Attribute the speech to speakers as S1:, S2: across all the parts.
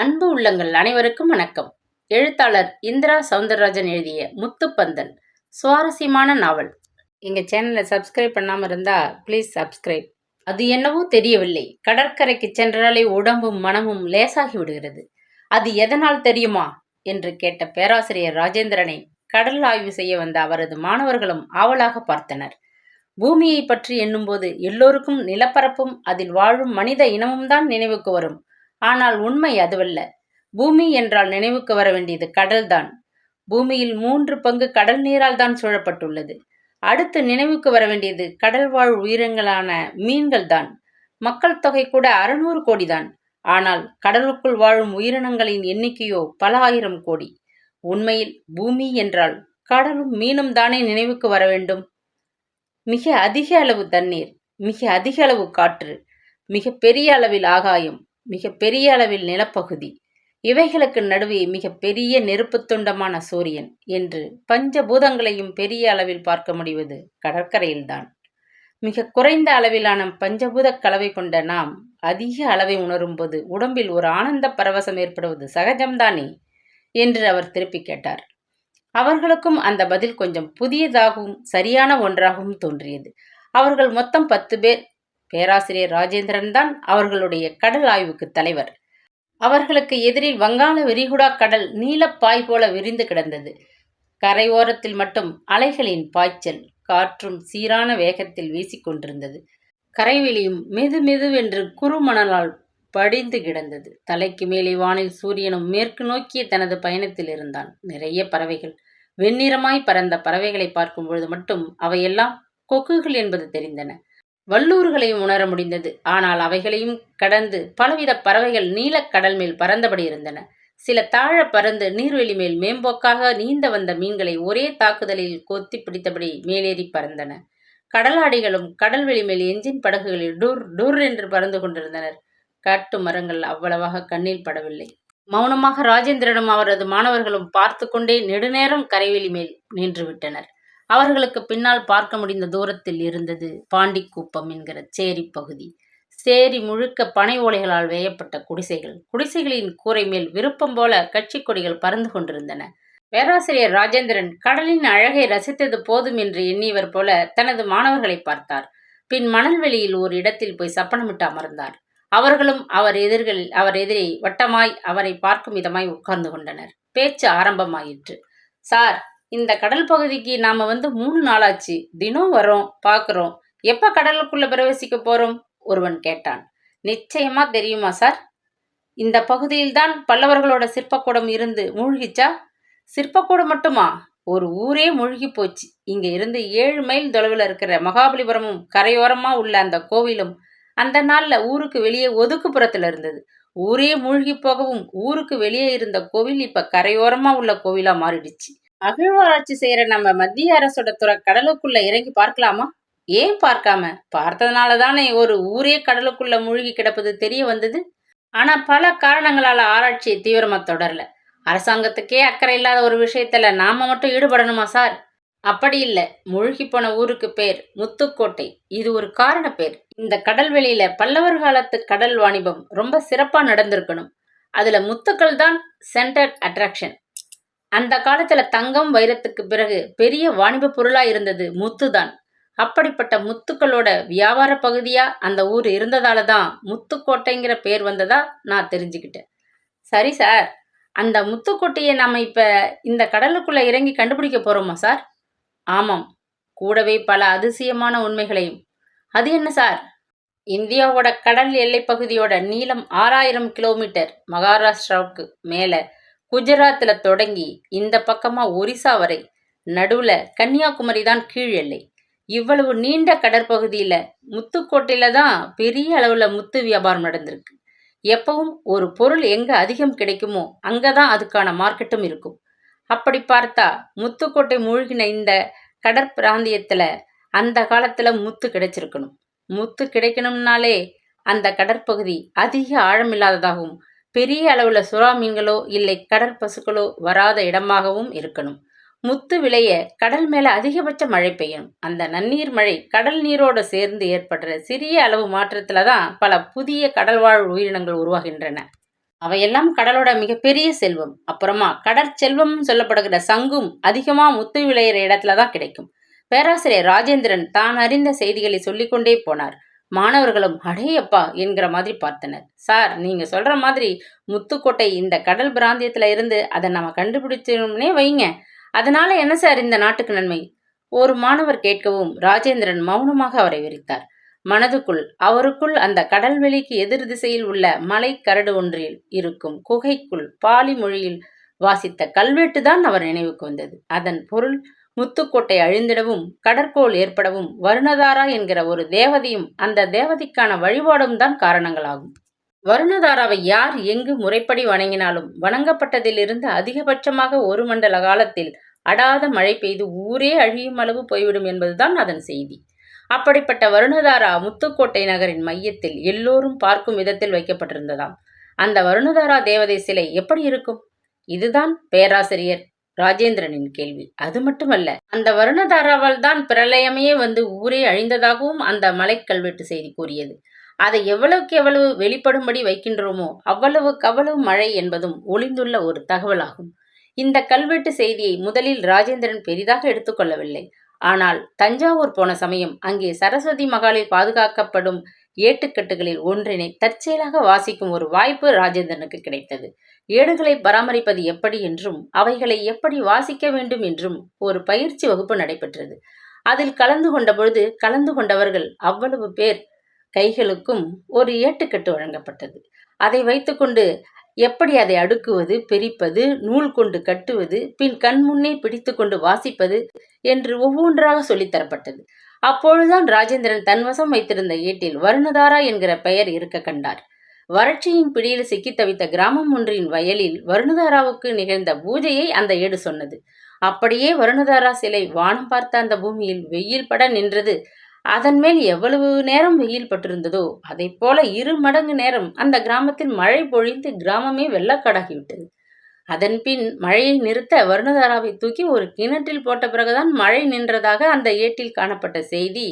S1: அன்பு உள்ளங்கள் அனைவருக்கும் வணக்கம். எழுத்தாளர் இந்திரா சவுந்தரராஜன் எழுதிய முத்துப்பந்தன் சுவாரஸ்யமான நாவல். எங்கள் சேனலை சப்ஸ்கிரைப் பண்ணாமல் இருந்தால் ப்ளீஸ் சப்ஸ்கிரைப் அது என்னவோ தெரியவில்லை. கடற்கரைக்கு சென்றாலே உடம்பும் மனமும் லேசாகி விடுகிறது. அது எதனால் தெரியுமா? என்று கேட்ட பேராசிரியர் ராஜேந்திரனை கடல் ஆய்வு செய்ய வந்த அவரது மாணவர்களும் ஆவலாக பார்த்தனர். பூமியை பற்றி எண்ணும்போது எல்லோருக்கும் நிலப்பரப்பும் அதில் வாழும் மனித இனமும் தான் நினைவுக்கு வரும். ஆனால் உண்மை அதுவல்ல. பூமி என்றால் நினைவுக்கு வர வேண்டியது கடல்தான். பூமியில் மூன்று பங்கு கடல் நீரால் தான் சூழப்பட்டுள்ளது. அடுத்து நினைவுக்கு வர வேண்டியது கடல் வாழ் உயிரினங்களான மீன்கள் தான் மக்கள் தொகை கூட அறுநூறு கோடிதான். ஆனால் கடலுக்குள் வாழும் உயிரினங்களின் எண்ணிக்கையோ பல ஆயிரம் கோடி. உண்மையில் பூமி என்றால் கடலும் மீனும் தானே நினைவுக்கு வர வேண்டும்? மிக அதிக அளவு தண்ணீர் மிக அதிக அளவு காற்று மிக பெரிய அளவில் ஆகாயம் மிக பெரிய அளவில் நிலப்பகுதி. இவைகளுக்கு நடுவே மிக பெரிய நெருப்புத் துண்டமான சூரியன் என்று பஞ்சபூதங்களையும் பெரிய அளவில் பார்க்க முடிவது கடற்கரையில்தான். மிக குறைந்த அளவிலான பஞ்சபூத கலவை கொண்ட நாம் அதிக அளவை உணரும்போது உடம்பில் ஒரு ஆனந்த பரவசம் ஏற்படுவது சகஜம்தானே? என்று அவர் திருப்பி கேட்டார். அவர்களுக்கும் அந்த பதில் கொஞ்சம் புதியதாகவும் சரியான ஒன்றாகவும் தோன்றியது. அவர்கள் மொத்தம் பத்து பேர் பேராசிரியர் ராஜேந்திரன் தான் அவர்களுடைய கடல் ஆய்வுக்கு தலைவர். அவர்களுக்கு எதிரில் வங்காள விரிகுடா கடல் நீலப்பாய் போல விரிந்து கிடந்தது. கரையோரத்தில் மட்டும் அலைகளின் பாய்ச்சல் காற்றும் சீரான வேகத்தில் வீசிக்கொண்டிருந்தது கரைவெளியும் மெது மெதுவென்று குறுமணலால் படிந்து கிடந்தது. தலைக்கு மேலே வானில் சூரியனும் மேற்கு நோக்கிய தனது பயணத்தில் இருந்தான். நிறைய பறவைகள் வெண்ணிறமாய் பறந்த பறவைகளை பார்க்கும் பொழுது மட்டும் அவையெல்லாம் கொக்குகள் என்பது தெரிந்தன. வல்லூர்களையும் உணர முடிந்தது. ஆனால் அவைகளையும் கடந்து பலவித பறவைகள் நீலக்கடல் மேல் பறந்தபடி இருந்தன. சில தாழ பறந்து நீர்வெளி மேல் மேம்போக்காக நீந்த வந்த மீன்களை ஒரே தாக்குதலில் கொத்தி பிடித்தபடி மேலேறி பறந்தன. கடலாடிகளும் கடல்வெளி மேல் எஞ்சின் படகுகளில் டூர் டூர் என்று பறந்து கொண்டிருந்தனர். காட்டு மரங்கள் அவ்வளவாக கண்ணில் படவில்லை. மௌனமாக ராஜேந்திரனும் அவரது மாணவர்களும் பார்த்து கொண்டே நெடுநேரம் கரைவெளி மேல் நின்று விட்டனர் அவர்களுக்கு பின்னால் பார்க்க முடிந்த தூரத்தில் இருந்தது பாண்டிக்குப்பம் என்கிற சேரி பகுதி. சேரி முழுக்க பனை ஓலைகளால் வேயப்பட்ட குடிசைகள். குடிசைகளின் கூரை மேல் விருப்பம் போல கட்சி கொடிகள் பறந்து கொண்டிருந்தன. பேராசிரியர் ராஜேந்திரன் கடலின் அழகை ரசித்தது போதும் என்று எண்ணியவர் போல தனது மாணவர்களை பார்த்தார். பின் மணல்வெளியில் ஒரு இடத்தில் போய் சப்பனமிட்டு அமர்ந்தார். அவர்களும் அவர் எதிர்களில் அவர் எதிரே வட்டமாய் அவரை பார்க்கும் விதமாய் உட்கார்ந்து கொண்டனர். பேச்சு ஆரம்பமாயிற்று. சார் இந்த கடல் பகுதிக்கு நாம வந்து மூணு நாளாச்சு. தினம் வரோம் பார்க்குறோம் எப்போ கடலுக்குள்ள பிரவேசிக்க போறோம்? ஒருவன் கேட்டான். நிச்சயமா தெரியுமா சார்? இந்த பகுதியில்தான் பல்லவர்களோட சிற்பக்கூடம் இருந்து மூழ்கிச்சா? சிற்பக்கூடம் மட்டுமா? ஒரு ஊரே மூழ்கி போச்சு. இங்க இருந்து ஏழு மைல் தொலைவில் இருக்கிற மகாபலிபுரமும் கரையோரமா உள்ள அந்த கோவிலும் அந்த நாள்ல ஊருக்கு வெளியே ஒதுக்குப்புறத்துல இருந்தது. ஊரே மூழ்கி போகவும் ஊருக்கு வெளியே இருந்த கோவில் இப்ப கரையோரமா உள்ள கோவிலா மாறிடுச்சு. அகழ்வாராய்ச்சி செய்யற நம்ம மத்திய அரசோட துறை கடலுக்குள்ள இறங்கி பார்க்கலாமா? ஏன் பார்க்காம? பார்த்ததுனால தானே ஒரு ஊரே கடலுக்குள்ள மூழ்கி கிடப்பது தெரிய வந்தது. ஆனா பல காரணங்களால ஆராய்ச்சி தீவிரமா தொடரல. அரசாங்கத்துக்கே அக்கறை இல்லாத ஒரு விஷயத்துல நாம மட்டும் ஈடுபடணுமா சார்? அப்படி இல்லை. மூழ்கி போன ஊருக்கு பேர் முத்துக்கோட்டை. இது ஒரு காரண பேர். இந்த கடல் வெளியில பல்லவர் காலத்து கடல் வாணிபம் ரொம்ப சிறப்பா நடந்திருக்கணும். அதுல முத்துக்கள் தான் சென்டர் அட்ராக்ஷன் அந்த காலத்துல தங்கம் வைரத்துக்கு பிறகு பெரிய வாணிப பொருளா இருந்தது முத்து தான் அப்படிப்பட்ட முத்துக்களோட வியாபார பகுதியா அந்த ஊர் இருந்ததால தான் முத்துக்கோட்டைங்கிற பேர் வந்ததா நான் தெரிஞ்சுக்கிட்டேன். சரி சார் அந்த முத்துக்கோட்டையை நாம இப்ப இந்த கடலுக்குள்ள இறங்கி கண்டுபிடிக்க போறோமா சார்? ஆமாம் கூடவே பல அதிசயமான உண்மைகளையும். அது என்ன சார்? இந்தியாவோட கடல் எல்லை பகுதியோட நீளம் ஆறாயிரம் கிலோமீட்டர் மகாராஷ்டிராவுக்கு மேலே. குஜராத்தில் தொடங்கி இந்த பக்கமாக ஒரிசா வரை நடுவில் கன்னியாகுமரி தான் கீழ் எல்லை. இவ்வளவு நீண்ட கடற்பகுதியில் முத்துக்கோட்டையில் தான் பெரிய அளவில் முத்து வியாபாரம் நடந்திருக்கு. எப்பவும் ஒரு பொருள் எங்கே அதிகம் கிடைக்குமோ அங்கே தான் அதுக்கான மார்க்கெட்டும் இருக்கும். அப்படி பார்த்தா முத்துக்கோட்டை மூழ்கின இந்த கடற்பிராந்தியத்தில் அந்த காலத்தில் முத்து கிடைச்சிருக்கணும். முத்து கிடைக்கணும்னாலே அந்த கடற்பகுதி அதிக ஆழமில்லாததாகவும் பெரிய அளவில் சுறா மீன்களோ இல்லை கடற்பசுக்களோ வராத இடமாகவும் இருக்கணும். முத்து விளைய கடல் மேல அதிகபட்ச மழை பெய்யும் அந்த நன்னீர் மழை கடல் நீரோடு சேர்ந்து ஏற்படுற சிறிய அளவு மாற்றத்துல தான் பல புதிய கடல்வாழ் உயிரினங்கள் உருவாகின்றன. அவையெல்லாம் கடலோட மிகப்பெரிய செல்வம். அப்புறமா கடற்செல்வம் சொல்லப்படுகிற சங்கும் அதிகமா முத்து விளையிற இடத்துல தான் கிடைக்கும். பேராசிரியர் ராஜேந்திரன் தான் அறிந்த செய்திகளை சொல்லிக்கொண்டே போனார். மாணவர்களும் அடேயப்பா! என்கிற மாதிரி பார்த்தனர். சார் நீங்க சொல்ற மாதிரி முத்துக்கோட்டை இந்த கடல் பிராந்தியத்துல இருந்து அதை நம்ம கண்டுபிடிச்சோம்னே வைங்க. அதனால என்ன சார் இந்த நாட்டுக்கு நன்மை? ஒரு மாணவர் கேட்கவும் ராஜேந்திரன் மௌனமாக அவரை விரித்தார். மனதுக்குள் அவருக்குள் அந்த கடல்வெளிக்கு எதிர் திசையில் உள்ள மலை கரடு ஒன்றில் இருக்கும் குகைக்குள் பாலி மொழியில் வாசித்த கல்வெட்டு தான் அவர் நினைவுக்கு வந்தது. அதன் பொருள் முத்துக்கோட்டை அழிந்திடவும் கடற்கோள் ஏற்படவும் வருணதாரா என்கிற ஒரு தேவதையும் அந்த தேவதைக்கான வழிபாடும் தான் காரணங்களாகும். வருணதாராவை யார் எங்கு முறைப்படி வணங்கினாலும் வணங்கப்பட்டதிலிருந்து அதிகபட்சமாக ஒரு மண்டல காலத்தில் அடாத மழை பெய்து ஊரே அழியும் அளவு போய்விடும் என்பதுதான் அதன் செய்தி. அப்படிப்பட்ட வருணதாரா முத்துக்கோட்டை நகரின் மையத்தில் எல்லோரும் பார்க்கும் விதத்தில் வைக்கப்பட்டிருந்ததாம். அந்த வருணதாரா தேவதை சிலை எப்படி இருக்கும்? இதுதான் பேராசிரியர் ராஜேந்திரனின் கேள்வி. அது மட்டுமல்ல அந்த வருணதாராவால் தான் பிரளயமே வந்து ஊரே அழிந்ததாகவும் அந்த மலைக்கல்வெட்டு செய்தி கூறியது. அதை எவ்வளவுக்கு எவ்வளவு வெளிப்படும்படி வைக்கின்றோமோ அவ்வளவுக்கு அவ்வளவு மழை என்பதும் ஒளிந்துள்ள ஒரு தகவலாகும். இந்த கல்வெட்டு செய்தியை முதலில் ராஜேந்திரன் பெரிதாக எடுத்துக்கொள்ளவில்லை. ஆனால் தஞ்சாவூர் போன சமயம் அங்கே சரஸ்வதி மகாலில் பாதுகாக்கப்படும் ஏட்டுக்கட்டுகளில் ஒன்றினை தற்செயலாக வாசிக்கும் ஒரு வாய்ப்பு ராஜேந்திரனுக்கு கிடைத்தது. ஏடுகளை பராமரிப்பது எப்படி என்றும் அவைகளை எப்படி வாசிக்க வேண்டும் என்றும் ஒரு பயிற்சி வகுப்பு நடைபெற்றது. அதில் கலந்து கொண்ட பொழுது கலந்து கொண்டவர்கள் அவ்வளவு பேர் கைகளுக்கும் ஒரு ஏட்டுக்கட்டு வழங்கப்பட்டது. அதை வைத்துக்கொண்டு எப்படி அதை அடுக்குவது பிரிப்பது நூல் கொண்டு கட்டுவது பின் கண் முன்னே பிடித்து கொண்டு வாசிப்பது என்று ஒவ்வொன்றாக சொல்லித்தரப்பட்டது அப்பொழுதுதான் ராஜேந்திரன் தன்வசம் வைத்திருந்த ஏட்டில் வருணதாரா என்கிற பெயர் இருக்க கண்டார். வறட்சியின் பிடியில் சிக்கி தவித்த கிராமம் ஒன்றின் வயலில் வருணதாராவுக்கு நிகழ்ந்த பூஜையை அந்த ஏடு சொன்னது. அப்படியே வருணதாரா சிலை வானம் பார்த்த அந்த பூமியில் வெயில் பட நின்றது. அதன் மேல் எவ்வளவு நேரம் வெயில் பட்டிருந்ததோ அதை போல இரு மடங்கு நேரம் அந்த கிராமத்தில் மழை பொழிந்து கிராமமே வெள்ளக்காடாகிவிட்டது. அதன்பின் மழையை நிறுத்த வருணதாராவை தூக்கி ஒரு கிணற்றில் போட்ட பிறகுதான் மழை நின்றதாக அந்த ஏட்டில் காணப்பட்ட செய்தி.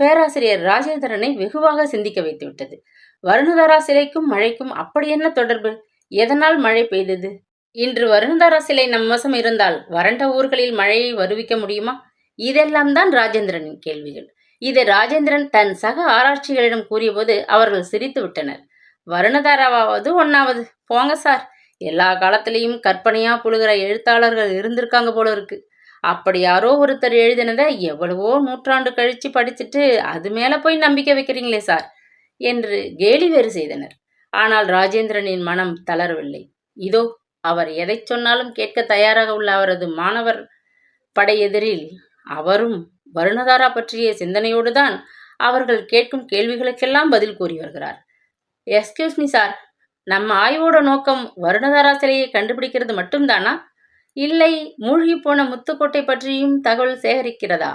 S1: பேராசிரியர் ராஜேந்திரனை வெகுவாக சிந்திக்க வைத்துவிட்டது. வருணதாரா சிலைக்கும் மழைக்கும் அப்படி என்ன தொடர்பு? எதனால் மழை பெய்தது? இன்று வருணதாரா சிலை நம் வசம் இருந்தால் வறண்ட ஊர்களில் மழையை வருவிக்க முடியுமா? இதெல்லாம் தான் ராஜேந்திரனின் கேள்விகள். இதை ராஜேந்திரன் தன் சக ஆராய்ச்சிகளிடம் கூறியபோது அவர்கள் சிரித்து விட்டனர் வருணதாராவாவது ஒன்னாவது போங்க சார். எல்லா காலத்திலையும் கற்பனையா புழுகிற எழுத்தாளர்கள் இருந்திருக்காங்க போல இருக்கு. அப்படி யாரோ ஒருத்தர் எழுதினதை எவ்வளவோ நூற்றாண்டு கழிச்சு படிச்சுட்டு அது மேல போய் நம்பிக்கை வைக்கிறீங்களே சார் என்று கேலி வேறு செய்தனர். ஆனால் ராஜேந்திரனின் மனம் தளரவில்லை. இதோ அவர் எதை சொன்னாலும் கேட்க தயாராக உள்ள அவரது மாணவர் படை எதிரில் அவரும் வருணதாரா பற்றிய சிந்தனையோடு தான் அவர்கள் கேட்கும் கேள்விகளுக்கெல்லாம் பதில் கூறி வருகிறார். எஸ்கியூஸ் மீ சார் நம்ம ஆய்வோட நோக்கம் வருணதாரா சிலையை கண்டுபிடிக்கிறது மட்டும்தானா? இல்லை மூழ்கி போன முத்துக்கோட்டை பற்றியும் தகவல் சேகரிக்கிறதா?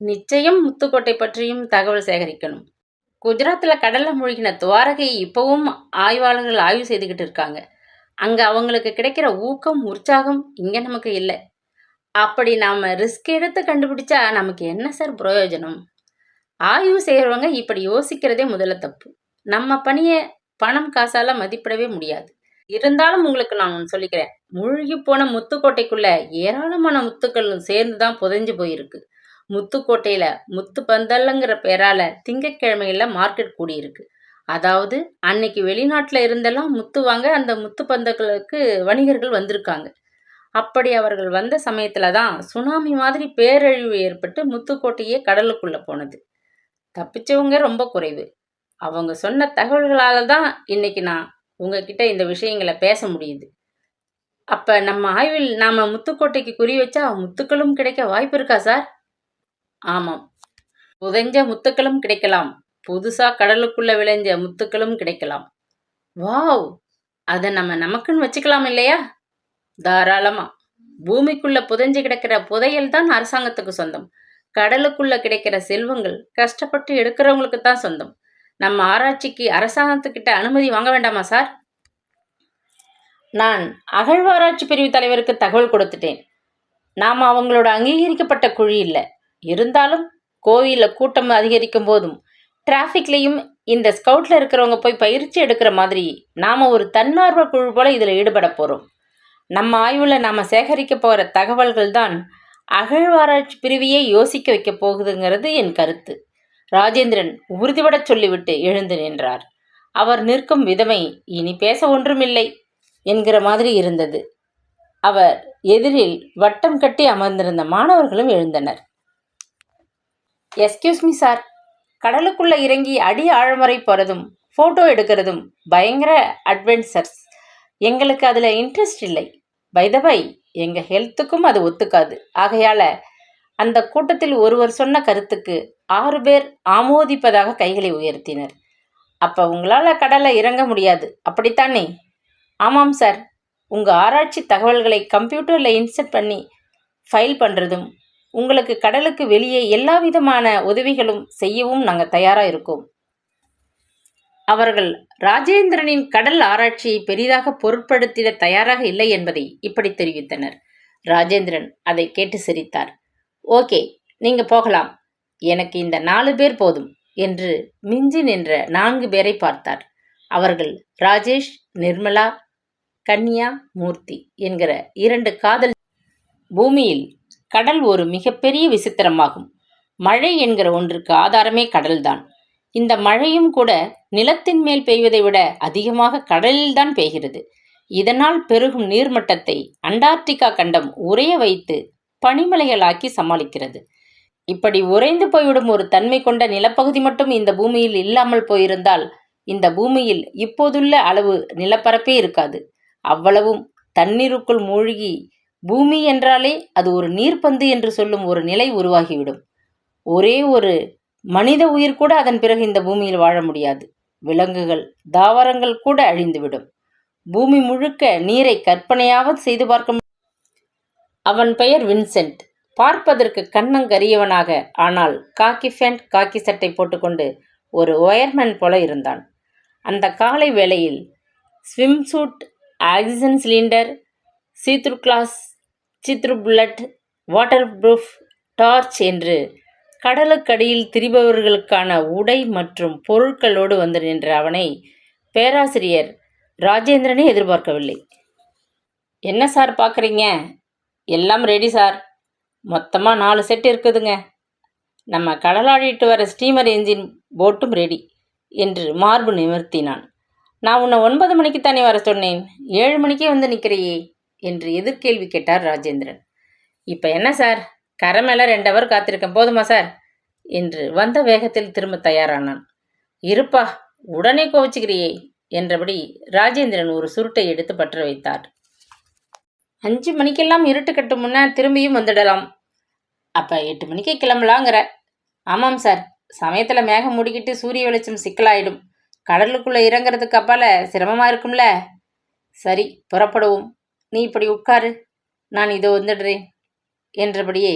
S1: நிச்சயம் முத்துக்கோட்டை பற்றியும் தகவல் சேகரிக்கணும். குஜராத்தில் கடலில் மூழ்கின துவாரகை இப்போவும் ஆய்வாளர்கள் ஆய்வு செய்துக்கிட்டு இருக்காங்க. அங்கே அவங்களுக்கு கிடைக்கிற ஊக்கம் உற்சாகம் இங்கே நமக்கு இல்லை. அப்படி நாம் ரிஸ்க் எடுத்து கண்டுபிடிச்சா நமக்கு என்ன சார் பிரயோஜனம்? ஆய்வு செய்கிறவங்க இப்படி யோசிக்கிறதே முதல்ல தப்பு. நம்ம பணியை பணம் காசால மதிப்பிடவே முடியாது. இருந்தாலும் உங்களுக்கு நான் ஒன்று சொல்லிக்கிறேன். மூழ்கி போன முத்துக்கோட்டைக்குள்ள ஏராளமான முத்துக்கள் சேர்ந்து தான் புதைஞ்சு போயிருக்கு. முத்துக்கோட்டையில முத்து பந்தல்லுங்கிற பேரால திங்கக்கிழமையில மார்க்கெட் கூடியிருக்கு. அதாவது அன்னைக்கு வெளிநாட்டில் இருந்தெல்லாம் முத்து வாங்க அந்த முத்து பந்தங்களுக்கு வணிகர்கள் வந்திருக்காங்க. அப்படி அவர்கள் வந்த சமயத்துல தான் சுனாமி மாதிரி பேரழிவு ஏற்பட்டு முத்துக்கோட்டையே கடலுக்குள்ள போனது. தப்பிச்சவங்க ரொம்ப குறைவு. அவங்க சொன்ன தகவல்களால் தான் இன்னைக்கு நான் உங்ககிட்ட இந்த விஷயங்களை பேச முடியுது. அப்போ நம்ம ஆய்வில் நாம முத்துக்கோட்டைக்கு குறி வச்சா முத்துக்களும் கிடைக்க வாய்ப்பு இருக்கா சார்? ஆமாம். புதைஞ்ச முத்துக்களும் கிடைக்கலாம். புதுசா கடலுக்குள்ள விளைஞ்ச முத்துக்களும் கிடைக்கலாம். வாவ்! அதை நம்ம நமக்குன்னு வச்சுக்கலாம் இல்லையா? தாராளமாக பூமிக்குள்ளே புதைஞ்சு கிடக்கிற புதையல் தான் அரசாங்கத்துக்கு சொந்தம். கடலுக்குள்ளே கிடைக்கிற செல்வங்கள் கஷ்டப்பட்டு எடுக்கிறவங்களுக்கு தான் சொந்தம். நம்ம ஆராய்ச்சிக்கு அரசாங்கத்துக்கிட்ட அனுமதி வாங்க வேண்டாமா சார்? நான் அகழ்வாராய்ச்சி பிரிவு தலைவருக்கு தகவல் கொடுத்துட்டேன். நாம் அவங்களோட அங்கீகரிக்கப்பட்ட குழி இல்லை. இருந்தாலும் கோவிலில் கூட்டம் அதிகரிக்கும் போதும் டிராஃபிக்லேயும் இந்த ஸ்கவுட்டில் இருக்கிறவங்க போய் பயிற்சி எடுக்கிற மாதிரி நாம் ஒரு தன்னார்வ குழு போல் இதில் ஈடுபட போகிறோம் நம்ம ஆய்வில் நாம் சேகரிக்க போகிற தகவல்கள் தான் அகழ்வாராய்ச்சி பிரிவையே யோசிக்க வைக்க போகுதுங்கிறது என் கருத்து. ராஜேந்திரன் உறுதிபடச் சொல்லிவிட்டு எழுந்து நின்றார். அவர் நிற்கும் விதமை இனி பேச ஒன்றுமில்லை என்கிற மாதிரி இருந்தது. அவர் எதிரில் வட்டம் கட்டி அமர்ந்திருந்த மாணவர்களும் எழுந்தனர். எஸ்கியூஸ் மீ சார் கடலுக்குள்ளே இறங்கி அடி ஆழமுறை போகிறதும் ஃபோட்டோ எடுக்கிறதும் பயங்கர அட்வென்ச்சர்ஸ் எங்களுக்கு அதில் இன்ட்ரெஸ்ட் இல்லை. பை எங்கள் ஹெல்த்துக்கும் அது ஒத்துக்காது. ஆகையால் அந்த கூட்டத்தில் ஒருவர் சொன்ன கருத்துக்கு ஆறு பேர் ஆமோதிப்பதாக கைகளை உயர்த்தினர். அப்போ உங்களால் கடலை இறங்க முடியாது. அப்படித்தானே? ஆமாம் சார் உங்கள் ஆராய்ச்சி தகவல்களை கம்ப்யூட்டரில் இன்செர்ட் பண்ணி ஃபைல் பண்ணுறதும் உங்களுக்கு கடலுக்கு வெளியே எல்லா விதமான உதவிகளும் செய்யவும் நாங்கள் தயாராக இருக்கோம். அவர்கள் ராஜேந்திரனின் கடல் ஆராய்ச்சியை பெரிதாக பொருட்படுத்திட தயாராக இல்லை என்பதை இப்படி தெரிவித்தனர். ராஜேந்திரன் அதை கேட்டு சிரித்தார். ஓகே நீங்க போகலாம். எனக்கு இந்த நாலு பேர் போதும் என்று மிஞ்சி நின்ற நான்கு பேரை பார்த்தார். அவர்கள் ராஜேஷ் நிர்மலா கன்யா மூர்த்தி என்கிற இரண்டு காதல் பூமியில் கடல் ஒரு மிகப்பெரிய விசித்திரமாகும். மழை என்கிற ஒன்றுக்கு ஆதாரமே கடல்தான். இந்த மழையும் கூட நிலத்தின் மேல் பெய்வதை விட அதிகமாக கடலில்தான் பெய்கிறது. இதனால் பெருகும் நீர்மட்டத்தை அண்டார்டிகா கண்டம் உறைய வைத்து பனிமலைகளாக்கி சமாளிக்கிறது. இப்படி உறைந்து போய்விடும் ஒரு தன்மை கொண்ட நிலப்பகுதி மட்டும் இந்த பூமியில் இல்லாமல் போயிருந்தால் இந்த பூமியில் இப்போதுள்ள அளவு நிலப்பரப்பே இருக்காது. அவ்வளவும் தண்ணீருக்குள் மூழ்கி பூமி என்றாலே அது ஒரு நீர்ப்பந்து என்று சொல்லும் ஒரு நிலை உருவாகிவிடும். ஒரே ஒரு மனித உயிர் கூட அதன் பிறகு இந்த பூமியில் வாழ முடியாது. விலங்குகள் தாவரங்கள் கூட அழிந்துவிடும். பூமி முழுக்க நீரை கற்பனையாவது செய்து பார்க்க அவன் பெயர் வின்சென்ட். பார்ப்பதற்கு கண்ணங்கரியவனாக ஆனால் காக்கி ஃபேண்ட் காக்கி சட்டை போட்டுக்கொண்டு ஒரு ஒயர்மேன் போல இருந்தான். அந்த காலை வேளையில் swimsuit oxygen cylinder see through glass see through bullet waterproof torch என்று கடலுக்கடியில் திரிபவர்களுக்கான உடை மற்றும் பொருட்களோடு வந்து நின்ற அவனை பேராசிரியர் ராஜேந்திரனே எதிர்பார்க்கவில்லை. என்ன சார் பார்க்குறீங்க எல்லாம் ரெடி சார் மொத்தமாக நாலு செட் இருக்குதுங்க. நம்ம கடலாடிட்டு வர ஸ்டீமர் என்ஜின் போட்டும் ரெடி என்று மார்பு நிமிர்த்தினான். நான் உன்னை ஒன்பது மணிக்கு தானே வர சொன்னேன். ஏழு மணிக்கே வந்து நிற்கிறையே என்று எதிர்கேள்வி கேட்டார் ராஜேந்திரன். இப்போ என்ன சார் கரை மேலே ரெண்டு அவர் காத்திருக்கேன். போதுமா சார் என்று வந்த வேகத்தில் திரும்ப தயாரானான். இருப்பா உடனே கோவிச்சுக்கிறியே என்றபடி ராஜேந்திரன் ஒரு சுருட்டை எடுத்து பற்ற வைத்தார். அஞ்சு மணிக்கெல்லாம் இருட்டு கட்டு முன்ன திரும்பியும் வந்துடலாம். அப்போ எட்டு மணிக்கு கிளம்பலாங்கிற. ஆமாம் சார். சமயத்தில் மேகம் முடிக்கிட்டு சூரிய வெளிச்சம் சிக்கலாயிடும். கடலுக்குள்ளே இறங்குறதுக்கு அப்பால சிரமமாக இருக்கும்ல. சரி புறப்படுவோம். நீ இப்படி உட்காரு. நான் இதோ வந்துடுறேன் என்றபடியே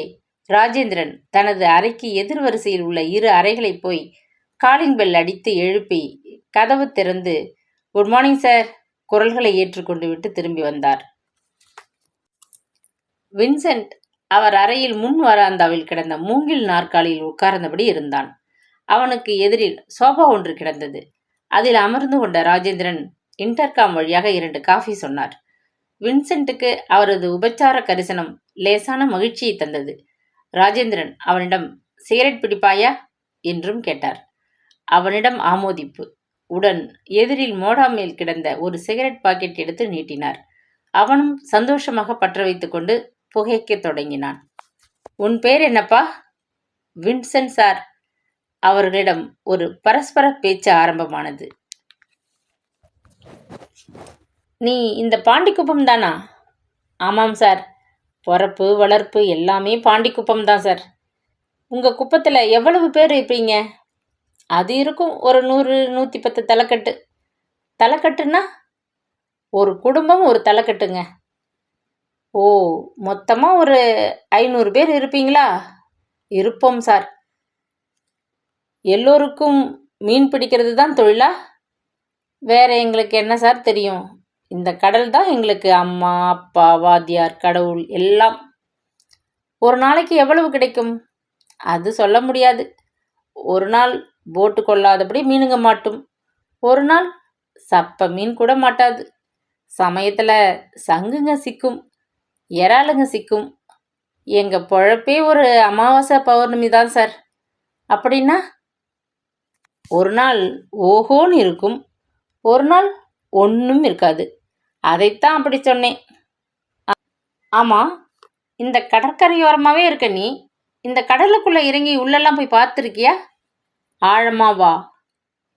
S1: ராஜேந்திரன் தனது அறைக்கு எதிர் வரிசையில் உள்ள இரு அறைகளை போய் காலிங் பெல் அடித்து எழுப்பி கதவு திறந்து குட் மார்னிங் சார். குரல்களை ஏற்றுக்கொண்டு விட்டு திரும்பி வந்தார். வின்சென்ட் அவர் அறையில் முன் வராந்தாவில் கிடந்த மூங்கில் நாற்காலியில் உட்கார்ந்தபடி இருந்தான். அவனுக்கு எதிரில் சோபா ஒன்று கிடந்தது. அதில் அமர்ந்து கொண்ட ராஜேந்திரன் இன்டர்காம் வழியாக இரண்டு காஃபி சொன்னார். வின்சென்ட்டுக்கு அவரது உபச்சார கரிசனம் லேசான மகிழ்ச்சியை தந்தது. ராஜேந்திரன் அவனிடம் சிகரெட் பிடிப்பாயா? என்றும் கேட்டார். அவனிடம் ஆமோதிப்பு. உடன் எதிரில் மோடா மேல் கிடந்த ஒரு சிகரெட் பாக்கெட் எடுத்து நீட்டினார். அவனும் சந்தோஷமாக பற்ற வைத்துக்கொண்டு புகைக்கத் தொடங்கினான். உன் பேர் என்னப்பா? Vincent sir. அவர்களிடம் ஒரு பரஸ்பர பேச்சு ஆரம்பமானது. நீ இந்த பாண்டிக்குப்பம் தானா? ஆமாம் சார். பிறப்பு வளர்ப்பு எல்லாமே பாண்டிக்குப்பம் தான் சார். உங்கள் குப்பத்தில் எவ்வளவு பேர் இருப்பீங்க? அது இருக்கும் ஒரு நூறு நூற்றி பத்து தலைக்கட்டு. தலைக்கட்டுன்னா? ஒரு குடும்பம் ஒரு தலைக்கட்டுங்க. ஓ மொத்தமாக ஒரு ஐநூறு பேர் இருப்பீங்களா? இருப்போம் சார். எல்லோருக்கும் மீன் பிடிக்கிறது தான் தொழிலா? வேறு எங்களுக்கு என்ன சார் தெரியும்? இந்த கடல் தான் எங்களுக்கு அம்மா அப்பா வாத்தியார் கடவுள் எல்லாம். ஒரு நாளைக்கு எவ்வளவு கிடைக்கும்? அது சொல்ல முடியாது. ஒரு நாள் போட்டு கொள்ளாதபடி மீனுங்க மாட்டும். ஒரு நாள் சப்ப மீன் கூட மாட்டாது. சமயத்தில் சங்குங்க சிக்கும். இறாலுங்க சிக்கும். எங்கள் பொழப்பே ஒரு அமாவாசை பௌர்ணமி தான் சார் அப்படின்னா ஒரு நாள் ஓஹோன்னு இருக்கும். ஒரு நாள் ஒன்றும் இருக்காது. அதைத்தான் அப்படி சொன்னேன். ஆமாம் இந்த கடற்கரையோரமாகவே இருக்க நீ. இந்த கடலுக்குள்ளே இறங்கி உள்ளெல்லாம் போய் பார்த்துருக்கியா? ஆழமாவா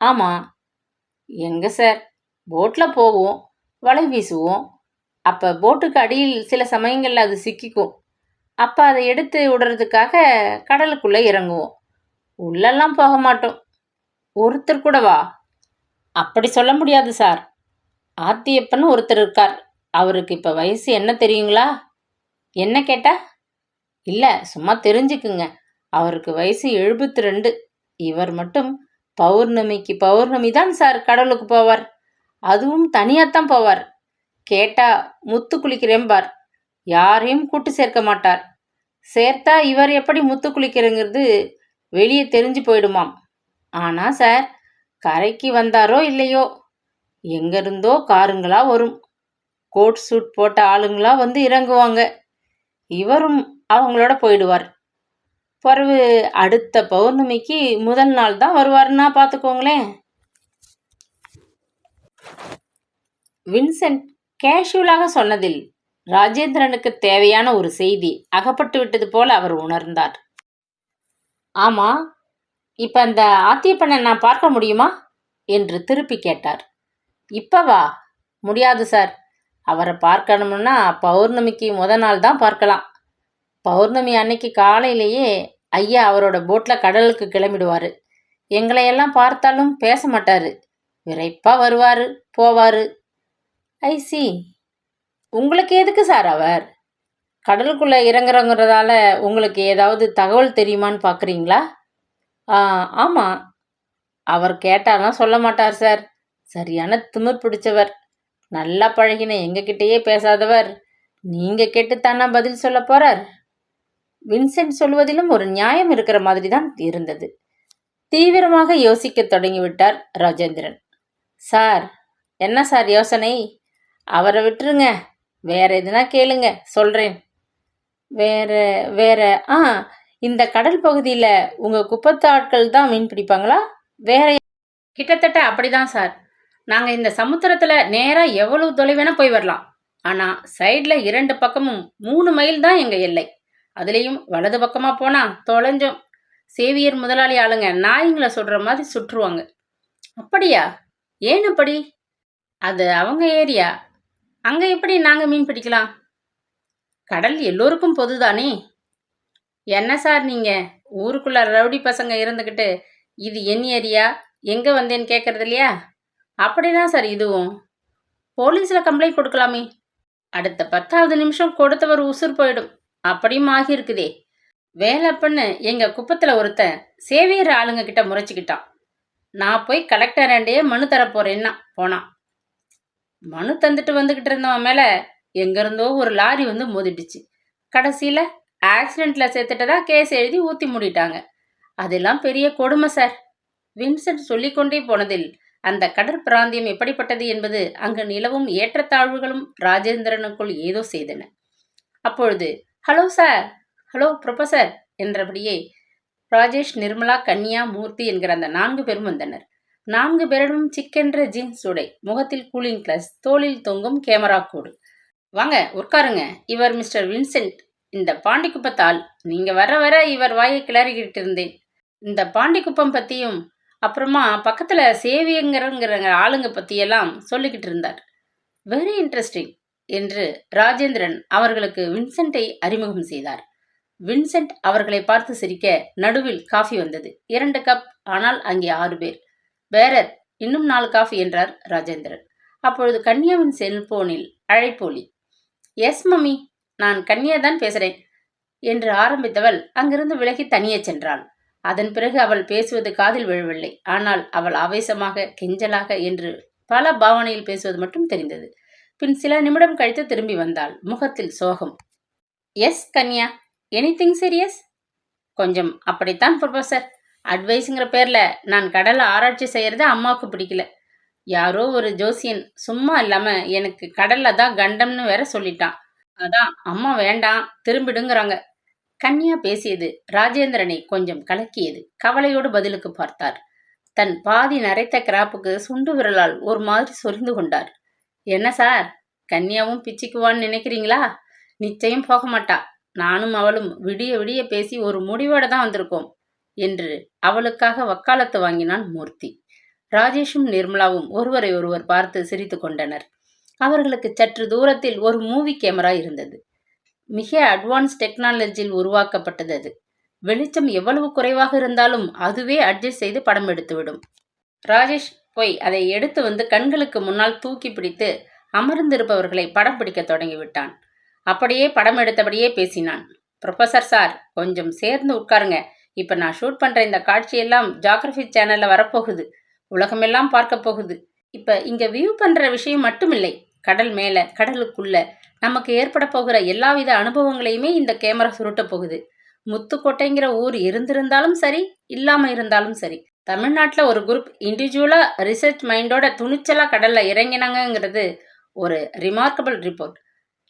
S1: ஆமாம் எங்கே சார் போட்டில் போவோம். வலை வீசுவோம். அப்போ போட்டுக்கு அடியில் சில சமயங்களில் அது சிக்கிக்கும். அப்போ அதை எடுத்து விடுறதுக்காக கடலுக்குள்ளே இறங்குவோம். உள்ளெல்லாம் போக மாட்டோம். ஒருத்தர் கூடவா அப்படி சொல்ல முடியாது சார். ஆத்தியப்பன் ஒருத்தர் இருக்கார். அவருக்கு இப்போ வயசு என்ன தெரியுங்களா? என்ன கேட்டா? இல்லை சும்மா தெரிஞ்சுக்குங்க. அவருக்கு வயசு எழுபத்தி ரெண்டு இவர் மட்டும் பௌர்ணமிக்கு பௌர்ணமி தான் சார் கடலுக்கு போவார். அதுவும் தனியாத்தான் போவார். கேட்டா முத்து குளிக்கிறேன் பார். யாரையும் கூட்டு சேர்க்க மாட்டார். சேர்த்தா இவர் எப்படி முத்து குளிக்கிறங்கிறது வெளியே தெரிஞ்சு போயிடுமாம். ஆனால் சார் கரைக்கு வந்தாரோ இல்லையோ? எங்கிருந்தோ காருங்களா வரும். கோட் சூட் போட்ட ஆளுங்களா வந்து இறங்குவாங்க. இவரும் அவங்களோட போயிடுவார். பிறகு அடுத்த பௌர்ணமிக்கு முதல் நாள் தான் வருவாருன்னா பார்த்துக்கோங்களேன். வின்சென்ட் கேஷுவலாக சொன்னதில் ராஜேந்திரனுக்கு தேவையான ஒரு செய்தி அகப்பட்டு விட்டது போல அவர் உணர்ந்தார். ஆமா இப்ப அந்த ஆத்தியப்பனை நான் பார்க்க முடியுமா? என்று திருப்பி கேட்டார். இப்பவா? முடியாது சார். அவரை பார்க்கணும்னா பௌர்ணமிக்கு முத நாள் தான் பார்க்கலாம். பௌர்ணமி அன்னைக்கு காலையிலேயே ஐயா அவரோட போட்டில் கடலுக்கு கிளம்பிடுவார். எங்களையெல்லாம் பார்த்தாலும் பேச மாட்டார். விரைப்பாக வருவார் போவார். ஐசி உங்களுக்கு எதுக்கு சார் அவர்? கடலுக்குள்ளே இறங்குறங்கிறதால உங்களுக்கு ஏதாவது தகவல் தெரியுமான்னு பார்க்குறீங்களா ஆ ஆமாம் அவர் கேட்டாலாம் சொல்ல மாட்டார் சார். சரியான திமிர் பிடிச்சவர். நல்லா பழகின எங்ககிட்டயே பேசாதவர். நீங்கள் கேட்டுத்தானா பதில் சொல்ல போகிறார் வின்சென்ட் சொல்வதிலும் ஒரு நியாயம் இருக்கிற மாதிரி தான் இருந்தது. தீவிரமாக யோசிக்க தொடங்கிவிட்டார் ராஜேந்திரன். சார் என்ன சார் யோசனை? அவரை விட்டுருங்க. வேற எதுனா கேளுங்க. சொல்கிறேன் வேற வேற ஆ இந்த கடல் பகுதியில் உங்கள் குப்பத்து ஆட்கள் தான் மீன் பிடிப்பாங்களா? வேற கிட்டத்தட்ட அப்படிதான் சார். நாங்கள் இந்த சமுத்திரத்தில் நேராக எவ்வளவு தொலைவேனா போய் வரலாம். ஆனால் சைடில் இரண்டு பக்கமும் மூணு மைல் தான் எங்கள் எல்லை. அதுலேயும் வலது பக்கமாக போனால் தொலைஞ்சோம். சேவியர் முதலாளி ஆளுங்க நாய்ங்களை சுடுற மாதிரி சுற்றுவாங்க. அப்படியா? ஏன் அப்படி? அது அவங்க ஏரியா. அங்கே எப்படி நாங்கள் மீன் பிடிக்கலாம்? கடல் எல்லோருக்கும் பொதுதானே? என்ன சார் நீங்கள் ஊருக்குள்ள ரவுடி பசங்க இருந்துக்கிட்டு இது என் ஏரியா? எங்கே வந்தேன்னு கேட்கறது இல்லையா? அப்படிதான் சார் இதுவும். போலீஸில் கம்ப்ளைண்ட் கொடுக்கலாமே. அடுத்த பத்தாவது நிமிஷம் கொடுத்தவர் உசுர் போயிடும். அப்படியும் ஆகியிருக்குதே. வேலைப்பண்ணு எங்கள் குப்பத்தில் ஒருத்தன் சேவியர் ஆளுங்க கிட்ட முறைச்சிக்கிட்டான். நான் போய் கலெக்டர் ஆண்டே மனு தர போகிறேன்னா போனான். மனு தந்துட்டு வந்துக்கிட்டு இருந்தவன் மேலே எங்கேருந்தோ ஒரு லாரி வந்து மோதிடுச்சு. கடைசியில் ஆக்சிடெண்ட்டில் சேர்த்துட்டதா கேஸ் எழுதி ஊற்றி மூடிட்டாங்க. அதெல்லாம் பெரிய கொடுமை சார் வின்சென்ட் சொல்லிக்கொண்டே போனதில் அந்த கடற்பிராந்தியம் எப்படிப்பட்டது என்பது அங்கு நிலவும் ஏற்றத்தாழ்வுகளும் ராஜேந்திரனுக்குள் ஏதோ செய்தன. அப்பொழுது ஹலோ சார் ஹலோ ப்ரொஃபசர் என்றபடியே ராஜேஷ் நிர்மலா கன்யா மூர்த்தி என்கிற அந்த நான்கு பேரும் வந்தனர். நான்கு பேரிடமும் சிக்கென்ற ஜீன்ஸ் உடை. முகத்தில் கூலிங் கிளாஸ் தோளில் தொங்கும் கேமரா கோடு. வாங்க உட்காருங்க. இவர் மிஸ்டர் வின்சென்ட். இந்த பாண்டிக்குப்பத்தால் நீங்க வர வர இவர் வாயை கிளறிக்கிட்டு இருந்தேன். இந்த பாண்டிக்குப்பம் பத்தியும் அப்புறமா பக்கத்துல சேவியங்கிறங்கிற ஆளுங்க பத்தியெல்லாம் சொல்லிக்கிட்டு இருந்தார். வெரி இன்ட்ரெஸ்டிங் என்று ராஜேந்திரன் அவர்களுக்கு வின்சென்ட்டை அறிமுகம் செய்தார். வின்சென்ட் அவர்களை பார்த்து சிரிக்க நடுவில் காஃபி வந்தது. இரண்டு கப் ஆனால் அங்கே ஆறு பேர். வேறர் இன்னும் நாலு காஃபி என்றார் ராஜேந்திரன். அப்பொழுது கன்யாவின் செல்போனில் அழைப்போலி எஸ் மம்மி நான் கன்யா தான் பேசுகிறேன் என்று ஆரம்பித்தவள் அங்கிருந்து விலகி தனியே சென்றாள். அதன் பிறகு அவள் பேசுவது காதில் விழவில்லை. ஆனால் அவள் ஆவேசமாக கெஞ்சலாக என்று பல பாவனையில் பேசுவது மட்டும் தெரிந்தது. பின் சில நிமிடம் கழித்து திரும்பி வந்தாள். முகத்தில் சோகம் எஸ் கன்யா எனிதிங் சீரியஸ் கொஞ்சம் அப்படித்தான் ப்ரொஃபசர் அட்வைஸுங்கிற பேரில் நான் கடலை ஆராய்ச்சி செய்கிறது அம்மாவுக்கு பிடிக்கல. யாரோ ஒரு ஜோசியன் சும்மா இல்லாமல் எனக்கு கடலில் தான் கண்டம்னு வேற சொல்லிட்டான். அதான் அம்மா வேண்டாம் திரும்பிடுங்கிறாங்க. கன்யா பேசியது ராஜேந்திரனை கொஞ்சம் கலக்கியது. கவலையோடு பதிலுக்கு பார்த்தார். தன் பாதி நரைத்த கிராப்புக்கு சுண்டு விரலால் ஒரு மாதிரி சொரிந்து கொண்டார். என்ன சார் கன்யாவும் பிச்சுக்குவான்னு நினைக்கிறீங்களா? நிச்சயம் போக மாட்டா. நானும் அவளும் விடிய விடிய பேசி ஒரு முடிவோட தான் வந்திருக்கோம். என்று அவளுக்காக வக்காலத்து வாங்கினான் மூர்த்தி. ராஜேஷும் நிர்மலாவும் ஒருவரை ஒருவர் பார்த்து சிரித்து கொண்டனர். அவர்களுக்கு சற்று தூரத்தில் ஒரு மூவி கேமரா இருந்தது. மிக அட்வான்ஸ் டெக்னாலஜியில் உருவாக்கப்பட்டது அது. வெளிச்சம் எவ்வளவு குறைவாக இருந்தாலும் அதுவே அட்ஜஸ்ட் செய்து படம் எடுத்துவிடும். ராஜேஷ் போய் அதை எடுத்து வந்து கண்களுக்கு முன்னால் தூக்கி பிடித்து அமர்ந்திருப்பவர்களை படம் பிடிக்க தொடங்கிவிட்டான். அப்படியே படம் எடுத்தபடியே பேசினான். ப்ரொஃபசர் சார் கொஞ்சம் சேர்ந்து உட்காருங்க. இப்போ நான் ஷூட் பண்ணுற இந்த காட்சியெல்லாம் ஜாகிரபி சேனலில் வரப்போகுது. உலகமெல்லாம் பார்க்க போகுது. இப்போ இங்கே வியூ பண்ணுற விஷயம் மட்டுமில்லை. கடல் மேலே கடலுக்குள்ளே நமக்கு ஏற்பட போகிற எல்லாவித அனுபவங்களையுமே இந்த கேமரா சுருட்ட போகுது. முத்துக்கோட்டைங்கிற ஊர் இருந்திருந்தாலும் சரி இல்லாமல் இருந்தாலும் சரி தமிழ்நாட்டில் ஒரு குரூப் இண்டிவிஜுவலாக ரிசர்ச் மைண்டோட துணிச்சலாக கடலில் இறங்கினாங்கங்கிறது ஒரு ரிமார்க்கபிள் ரிப்போர்ட்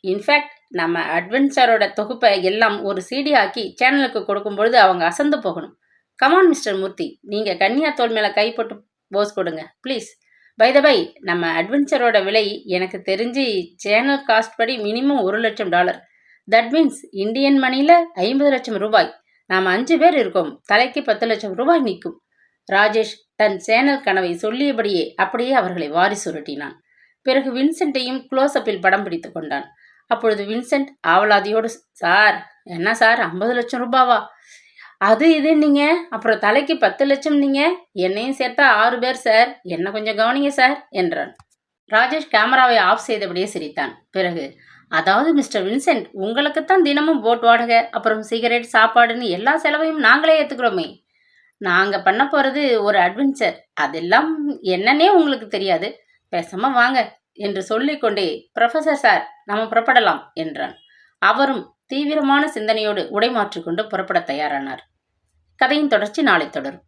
S1: இன்ஃபேக்ட் நம்ம அட்வென்ச்சரோட தொகுப்பை எல்லாம் ஒரு சிடி ஆக்கி சேனலுக்கு கொடுக்கும்பொழுது அவங்க அசந்து போகணும். Come on mister Murthy. நீங்கள் கன்னியா தோல் மேலே கை போட்டு போஸ் கொடுங்க ப்ளீஸ் பை த பை நம்ம அட்வென்ச்சரோட விலை எனக்கு தெரிஞ்சு சேனல் காஸ்ட் படி மினிமம் ஒரு லட்சம் டாலர் தட் மீன்ஸ் இந்தியன் மணியில் ஐம்பது லட்சம் ரூபாய். நாம் அஞ்சு பேர் இருக்கோம். தலைக்கு பத்து லட்சம் ரூபாய் நிற்கும். ராஜேஷ் தன் சேனல் கனவை சொல்லியபடியே அப்படியே அவர்களை வாரி சுருட்டினான் பிறகு வின்சென்ட்டையும் க்ளோஸ்அப்பில் படம் பிடித்து கொண்டான். அப்பொழுது வின்சென்ட் ஆவலாதியோடு சார் என்ன சார் ஐம்பது லட்சம் ரூபாவா? அது இது நீங்க அப்புறம் தலைக்கு பத்து லட்சம் நீங்க என்னையும் சேர்த்தா ஆறு பேர் சார் என்ன கொஞ்சம் கவனிங்க சார் என்றான். ராஜேஷ் கேமராவை ஆஃப் செய்தபடியே சிரித்தான். பிறகு அதாவது மிஸ்டர் வின்சென்ட் உங்களுக்குத்தான் தினமும் போட் வாடகை அப்புறம் சிகரெட் சாப்பாடுன்னு எல்லா செலவையும் நாங்களே ஏற்றுக்கிறோமே நாங்கள் பண்ண போகிறது ஒரு அட்வென்ச்சர் அதெல்லாம் என்னன்னே உங்களுக்கு தெரியாது. பேசாமல் வாங்க என்று சொல்லிக்கொண்டே ப்ரொஃபசர் சார் நம்ம புறப்படலாம் என்றான். அவரும் தீவிரமான சிந்தனையோடு உடைமாற்றிக்கொண்டு புறப்பட தயாரானார். கதையின் தொடர்ச்சி நாளை தொடரும்.